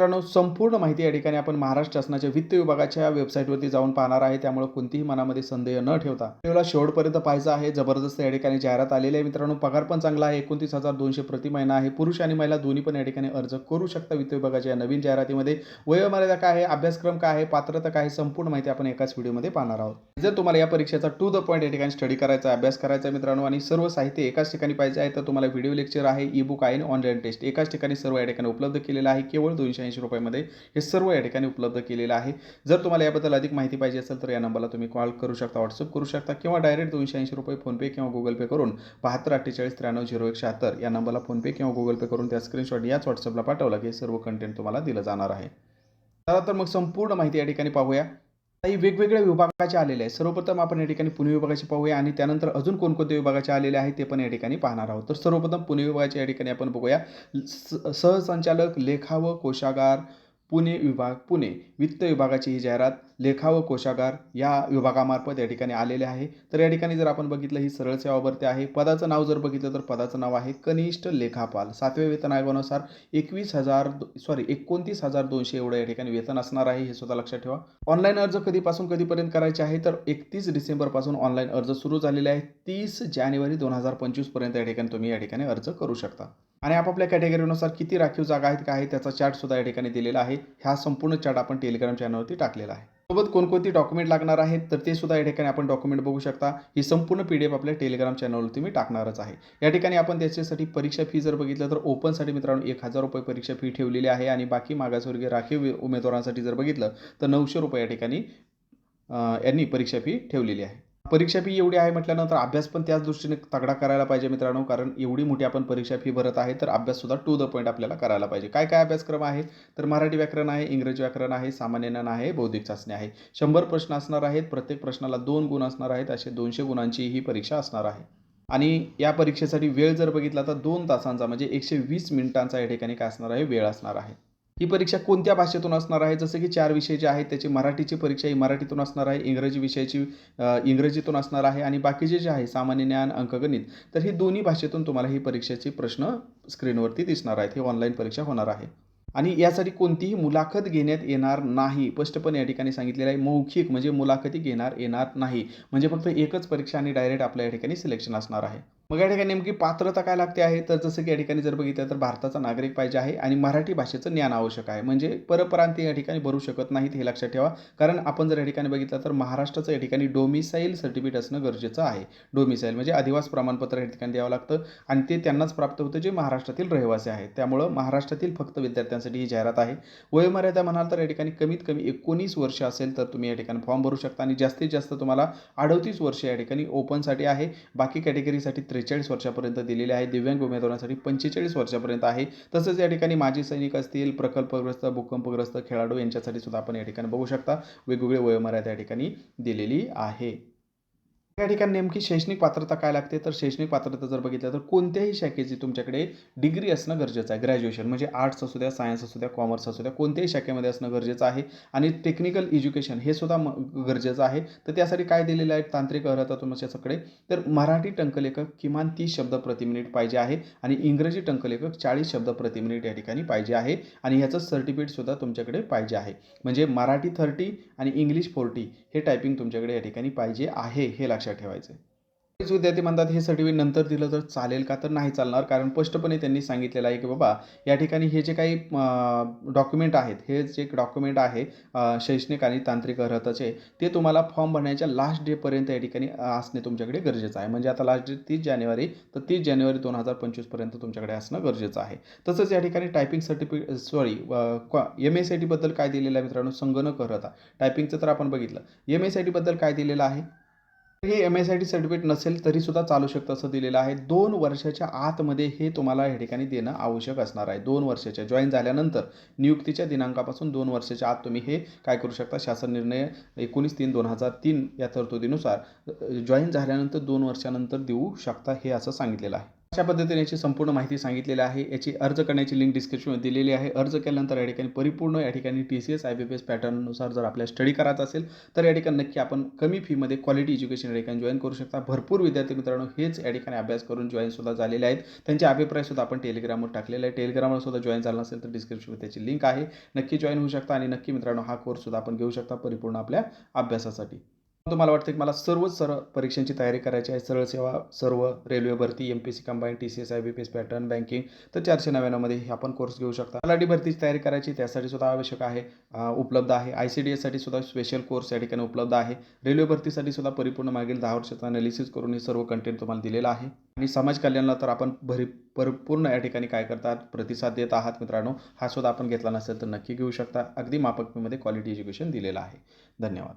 मित्रांनो संपूर्ण माहिती या ठिकाणी आपण महाराष्ट्र शासनाच्या वित्त विभागाच्या वेबसाईटवरती जाऊन पाहणार आहे. त्यामुळे कोणतीही मनामध्ये संदेह न ठेवता व्हिडिओला शेवटपर्यंत पाहायचं आहे. जबरदस्त या ठिकाणी जाहिरात आलेली आहे मित्रांनो. पगार पण चांगला आहे. एकोणतीस हजार दोनशे प्रति महिना आहे. पुरुष आणि महिला दोन्ही पण या ठिकाणी अर्ज करू शकता वित्त विभागाच्या या नवीन जाहिरातीमध्ये. वयोमर्यादा काय आहे? अभ्यासक्रम काय आहे? पात्रता काय आहे? संपूर्ण माहिती आपण एकाच व्हिडिओमध्ये पाहणार आहोत. जर तुम्हाला या परीक्षेचा टू द पॉईंट या ठिकाणी स्टडी करायचा आहे, अभ्यास करायचा मित्रांनो आणि सर्व साहित्य एकाच ठिकाणी पाहिजे आहे तर तुम्हाला व्हिडिओ लेक्चर आहे ई बुक आहे आणि ऑनलाईन टेस्ट एकाच ठिकाणी सर्व या ठिकाणी उपलब्ध केलेलं आहे. केवळ दोनशे ऐंशी रुपयामध्ये हे सर्व या ठिकाणी उपलब्ध केलेलं आहे. जर तुम्हाला याबद्दल अधिक माहिती पाहिजे असेल तर या नंबरला तुम्ही कॉल करू शकता व्हॉट्सअप करू शकता किंवा डायरेक्ट दोनशे ऐंशी रुपये फोनपे किंवा गुगल पे करून बहात्तर अठ्ठेचाळीस त्र्याण्णव झिरो एक शहात्तर या नंबरला फोनपे किंवा गुगल पे करून त्या स्क्रीनशॉट याच व्हॉट्सअपला पाठवला की हे सर्व कंटेंट तुम्हाला दिलं जाणार आहे. चला तर मग संपूर्ण माहिती या ठिकाणी पाहूया. काही वेगवेगळ्या विभागाचे आलेले आहे सर्वप्रथम आपण या ठिकाणी पुणे विभागाचे पाहूया आणि त्यानंतर अजून कोणकोणते विभागाचे आलेले आहेत ते पण या ठिकाणी पाहणार आहोत. तर सर्वप्रथम पुणे विभागाचे या ठिकाणी आपण बघूया. स- सहसंचालक लेखा व कोशागार पुणे विभाग पुणे वित्त विभागाची ही जाहिरात लेखा व कोशागार या विभागामार्फत या ठिकाणी आलेले आहे. तर या ठिकाणी जर आपण बघितलं ही सरळ सेवा भरती आहे. पदाचं नाव जर बघितलं तर पदाचं नाव आहे कनिष्ठ लेखापाल. सातव्या वेतन आयोगानुसार एकवीस हजार सॉरी एकोणतीस हजार दोनशे एवढं या ठिकाणी वेतन असणार आहे हे सुद्धा लक्षात ठेवा. ऑनलाईन अर्ज कधीपासून कधीपर्यंत करायचे आहे? तर एकतीस डिसेंबरपासून ऑनलाईन अर्ज सुरू झालेले आहे तीस जानेवारी दोन हजार पंचवीसपर्यंत या ठिकाणी तुम्ही या ठिकाणी अर्ज करू शकता. आणि आपापल्या कॅटेगरीनुसार किती राखीव जागा आहेत काय आहे त्याचा चार्ट सुद्धा या ठिकाणी दिलेला आहे. हा संपूर्ण चार्ट आपण टेलिग्राम चॅनलवरती टाकलेला आहे. सोबत कोणकोणती डॉक्युमेंट लागणार आहेत तर ते सुद्धा या ठिकाणी आपण डॉक्युमेंट बघू शकता. ही संपूर्ण पी डी एफ आपल्या टेलिग्राम चॅनलवरती मी टाकणारच आहे. या ठिकाणी आपण त्याच्यासाठी परीक्षा फी जर बघितलं तर ओपनसाठी मित्रांनो एक हजार रुपये परीक्षा फी ठेवलेली आहे आणि बाकी मागासवर्गीय राखीव उमेदवारांसाठी जर बघितलं तर नऊशे रुपये या ठिकाणी यांनी परीक्षा फी ठेवलेली आहे. परीक्षा फी एवढी आहे म्हटल्यानंतर अभ्यास पण त्याच दृष्टीने तगडा करायला पाहिजे मित्रांनो कारण एवढी मोठी आपण परीक्षा फी भरत आहे तर अभ्याससुद्धा टू द पॉईंट आपल्याला करायला पाहिजे. काय काय अभ्यासक्रम आहे तर मराठी व्याकरण आहे इंग्रजी व्याकरण आहे सामान्य ज्ञान आहे बौद्धिक चाचणी आहे. शंभर प्रश्न असणार आहेत प्रत्येक प्रश्नाला दोन गुण असणार आहेत असे दोनशे गुणांची ही परीक्षा असणार आहे. आणि या परीक्षेसाठी वेळ जर बघितला तर दोन तासांचा म्हणजे एकशे वीस मिनिटांचा या ठिकाणी काय असणार आहे? वेळ असणार आहे. ही परीक्षा कोणत्या भाषेतून असणार आहे? जसं की चार विषय जे आहेत त्याची मराठीची परीक्षा ही मराठीतून असणार आहे इंग्रजी विषयाची इंग्रजीतून असणार आहे आणि बाकीचे जे आहे सामान्य ज्ञान अंकगणित तर ही दोन्ही भाषेतून तुम्हाला ही परीक्षेचे प्रश्न स्क्रीनवरती दिसणार आहेत. ही ऑनलाईन परीक्षा होणार आहे. आणि यासाठी कोणतीही मुलाखत घेण्यात येणार नाही. स्पष्टपणे या ठिकाणी सांगितलेलं आहे मौखिक म्हणजे मुलाखती घेणार येणार नाही. म्हणजे फक्त एकच परीक्षा आणि डायरेक्ट आपल्या या ठिकाणी सिलेक्शन असणार आहे. मग या ठिकाणी नेमकी पात्रता काय लागते आहे? तर जसं की या ठिकाणी जर बघितलं तर भारताचा नागरिक पाहिजे आहे आणि मराठी भाषेचं ज्ञान आवश्यक आहे. म्हणजे परप्रांतीय या ठिकाणी भरू शकत नाहीत हे लक्षात ठेवा. कारण आपण जर या ठिकाणी बघितलं तर महाराष्ट्राचं या ठिकाणी डोमिसाईल सर्टिफिकेट असणं गरजेचं आहे. डोमिसाईल म्हणजे अधिवास प्रमाणपत्र या ठिकाणी द्यावं लागतं आणि ते त्यांनाच प्राप्त होतं जे महाराष्ट्रातील रहिवासी आहेत. त्यामुळं महाराष्ट्रातील फक्त विद्यार्थ्यांसाठी ही जाहिरात आहे. वयोमर्यादा म्हणाल तर या ठिकाणी कमीत कमी एकोणीस वर्ष असेल तर तुम्ही या ठिकाणी फॉर्म भरू शकता आणि जास्तीत जास्त तुम्हाला अडतीस वर्ष या ठिकाणी ओपनसाठी आहे. बाकी कॅटेगरीसाठी त्रेचाळीस वर्षापर्यंत दिलेले आहे. दिव्यांग उमेदवारांसाठी पंचेचाळीस वर्षापर्यंत आहे. तसंच या ठिकाणी माजी सैनिक असतील प्रकल्पग्रस्त भूकंपग्रस्त खेळाडू यांच्यासाठी सुद्धा आपण या ठिकाणी बघू शकता. वेगवेगळे वयोमर्यादा या ठिकाणी दिलेली आहे. या ठिकाणी नेमकी शैक्षणिक पात्रता काय लागते? तर शैक्षणिक पात्रता जर बघितलं तर कोणत्याही शाखेची तुमच्याकडे डिग्री असणं गरजेचं आहे. ग्रॅज्युएशन म्हणजे आर्ट्स असू द्या सायन्स असू द्या कॉमर्स असू द्या कोणत्याही शाखेमध्ये असणं गरजेचं आहे. आणि टेक्निकल एज्युकेशन हे सुद्धा गरजेचं आहे. तर त्यासाठी काय दिलेलं आहे? तांत्रिक अर्हता तुमच्याकडे तर मराठी टंकलेखक किमान तीस शब्द प्रति मिनिट पाहिजे आहे. आणि इंग्रजी टंकलेखक चाळीस शब्द प्रति मिनिट या ठिकाणी पाहिजे आहे. आणि ह्याचं सर्टिफिकेटसुद्धा तुमच्याकडे पाहिजे आहे. म्हणजे मराठी थर्टी आणि इंग्लिश फोर्टी हे टायपिंग तुमच्याकडे या ठिकाणी पाहिजे आहे हे लक्षात ठेवायचं आहे बरेच विद्यार्थी म्हणतात हे सर्टिफिकेट नंतर दिलं तर चालेल का? तर नाही चालणार. कारण स्पष्टपणे त्यांनी सांगितलेलं आहे की बाबा या ठिकाणी हे जे काही डॉक्युमेंट आहेत हे जे डॉक्युमेंट आहे शैक्षणिक आणि तांत्रिक अर्हताचे ते तुम्हाला फॉर्म भरण्याच्या लास्ट डेपर्यंत या ठिकाणी असणे तुमच्याकडे गरजेचं आहे. म्हणजे आता लास्ट डेट तीस जानेवारी तर तीस जानेवारी दोन हजार पंचवीसपर्यंत तुमच्याकडे असणं गरजेचं आहे. तसंच या ठिकाणी typing certificate sorry M S I टीबद्दल काय दिलेलं आहे मित्रांनो? संगणक अर्हता. टायपिंगचं तर आपण बघितलं. एम एस आय टीबद्दल काय दिलेलं आहे? हे M S I T certificate नसेल तरीसुद्धा चालू शकतं असं दिलेलं आहे. दोन वर्षाच्या आतमध्ये हे तुम्हाला या ठिकाणी देणं आवश्यक असणार आहे. दोन वर्षाच्या. जॉईन झाल्यानंतर नियुक्तीच्या दिनांकापासून दोन वर्षाच्या आत तुम्ही हे काय करू शकता? शासन निर्णय एकोणीस तीन दोन हजार तीन या तरतुदीनुसार जॉईन झाल्यानंतर दोन वर्षानंतर देऊ शकता हे असं सांगितलेलं आहे. अशा पद्धतीने याची संपूर्ण माहिती सांगितलेली आहे. याची अर्ज करण्याची लिंक डिस्क्रिप्शनमध्ये दिलेली आहे. अर्ज केल्यानंतर या ठिकाणी परिपूर्ण या ठिकाणी T C S I B P S पॅटर्ननुसार जर आपल्याला स्टडी करायचा असेल तर या ठिकाणी नक्की आपण कमी फीमध्ये क्वालिटी एज्युकेशन या ठिकाणी जॉईन करू शकता. भरपूर विद्यार्थी मित्रांनो हेच या ठिकाणी अभ्यास करून जॉईन सुद्धा झालेले आहेत. त्यांचे अभिप्राय सुद्धा आपण टेलिग्रामवर टाकलेला आहे. टेलिग्रामवर सुद्धा जॉईन झाला असेल तर डिस्क्रिप्शनमध्ये त्याची लिंक आहे. नक्की जॉईन होऊ शकता आणि नक्की मित्रांनो हा कोर्स सुद्धा आपण घेऊ शकता परिपूर्ण आपल्या अभ्यासासाठी. तुम्हाला वाटतं की मला सर्वच सरळ परीक्षांची तयारी करायची आहे. सरळ सेवा सर्व रेल्वे भरती M P C combine T C S I B P S pattern banking तर चारशे नव्याण्णवमध्ये हे आपण कोर्स घेऊ शकता. तलाठी भरतीची तयारी करायची त्यासाठी सुद्धा आवश्यक आहे उपलब्ध आहे. आय सी डी एससाठी सुद्धा स्पेशल कोर्स या ठिकाणी उपलब्ध आहे. रेल्वे भरतीसाठी सुद्धा परिपूर्ण मागील दहा वर्षाचा अनालिसिस करून हे सर्व कंटेंट तुम्हाला दिलेलं आहे. आणि समाज कल्याणला तर आपण भरी परिपूर्ण या ठिकाणी काय करतात प्रतिसाद देत आहात मित्रांनो हा सुद्धा आपण घेतला नसेल तर नक्की घेऊ शकता. अगदी मापकमध्ये क्वालिटी एज्युकेशन दिलेलं आहे. धन्यवाद.